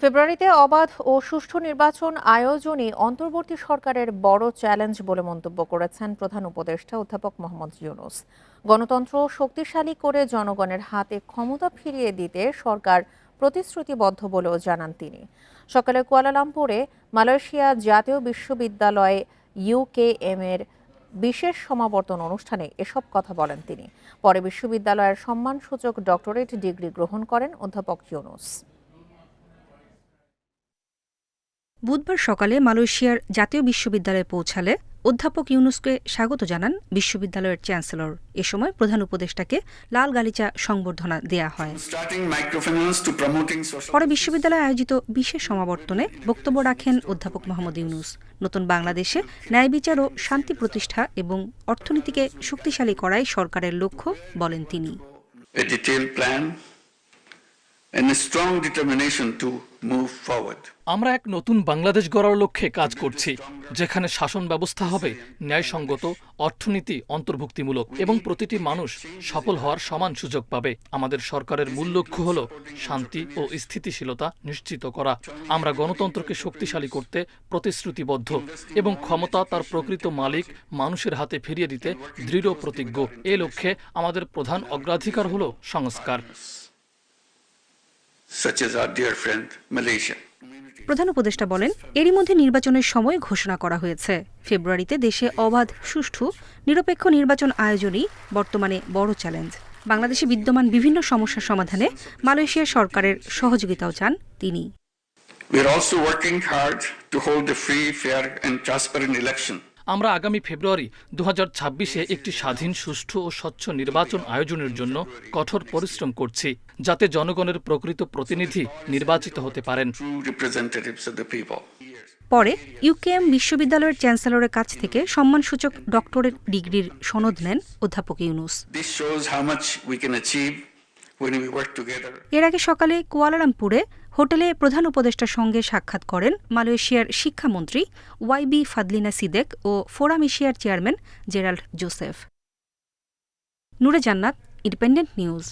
ফেব্রুয়ারিতে অবাধ ও সুষ্ঠু নির্বাচন আয়োজনই অন্তর্বর্তী সরকারের বড় চ্যালেঞ্জ বলে মন্তব্য করেছেন প্রধান উপদেষ্টা অধ্যাপক মোহাম্মদ ইউনুস। গণতন্ত্র শক্তিশালী করে জনগণের হাতে ক্ষমতা ফিরিয়ে দিতে সরকার প্রতিশ্রুতিবদ্ধ বলেও জানান তিনি। সকালে কুয়ালালামপুরে মালয়েশিয়া জাতীয় বিশ্ববিদ্যালয়ে ইউকেএম এর বিশেষ সমাবর্তন অনুষ্ঠানে এসব কথা বলেন তিনি। পরে বিশ্ববিদ্যালয়ের সম্মানসূচক ডক্টরেট ডিগ্রি গ্রহণ করেন অধ্যাপক ইউনুস। বুধবার সকালে মালয়েশিয়ার জাতীয় বিশ্ববিদ্যালয়ে পৌঁছালে অধ্যাপক ইউনুসকে স্বাগত জানান বিশ্ববিদ্যালয়ের চ্যান্সেলর। এ সময় প্রধান উপদেষ্টাকে লাল গালিচা সংবর্ধনা দেয়া হয়। পরে বিশ্ববিদ্যালয়ে আয়োজিত বিশেষ সমাবর্তনে বক্তব্য রাখেন অধ্যাপক মোহাম্মদ ইউনুস। নতুন বাংলাদেশে ন্যায় বিচার ও শান্তি প্রতিষ্ঠা এবং অর্থনীতিকে শক্তিশালী করাই সরকারের লক্ষ্য বলেন তিনি। আমরা এক নতুন বাংলাদেশ গড়ার লক্ষ্যে কাজ করছি, যেখানে শাসন ব্যবস্থা হবে ন্যায়সঙ্গত, অর্থনীতি অন্তর্ভুক্তিমূলক এবং প্রতিটি মানুষ সফল হওয়ার সমান সুযোগ পাবে। আমাদের সরকারের মূল লক্ষ্য হল শান্তি ও স্থিতিশীলতা নিশ্চিত করা। আমরা গণতন্ত্রকে শক্তিশালী করতে প্রতিশ্রুতিবদ্ধ এবং ক্ষমতা তার প্রকৃত মালিক মানুষের হাতে ফিরিয়ে দিতে দৃঢ় প্রতিজ্ঞ। এ লক্ষ্যে আমাদের প্রধান অগ্রাধিকার হল সংস্কার। Such as our dear friend Malaysia. প্রধান উপদেষ্টা বলেন এরই মধ্যে নির্বাচনের সময় ঘোষণা করা হয়েছে ফেব্রুয়ারিতে দেশে অবাধ সুষ্ঠু নিরপেক্ষ নির্বাচন আয়োজনই বর্তমানে বড় চ্যালেঞ্জ বাংলাদেশে বিদ্যমান বিভিন্ন সমস্যার সমাধানে মালয়েশিয়া সরকারের সহযোগিতাও চান তিনি We are also working hard to hold a free, fair and transparent election. আমরা আগামী ফেব্রুয়ারি দু ছাব্বিশে একটি স্বাধীন সুষ্ঠু ও স্বচ্ছ নির্বাচন আয়োজনের জন্য কঠোর পরিশ্রম করছি যাতে জনগণের প্রকৃত প্রতিনিধি নির্বাচিত হতে পারেন পরে ইউকেএম বিশ্ববিদ্যালয়ের চ্যান্সেলরের কাছ থেকে সম্মানসূচক ডক্টরেট ডিগ্রির সনদ নেন অধ্যাপক ইউনুস. এর আগে সকালে কুয়ালালামপুরে হোটেলে প্রধান উপদেষ্টার সঙ্গে সাক্ষাৎ করেন মালয়েশিয়ার শিক্ষামন্ত্রী ওয়াইবি ফাদলিনা সিদেক ও ফোরাম এশিয়ার chairman Gerald Joseph. Nure Jannat, Independent news.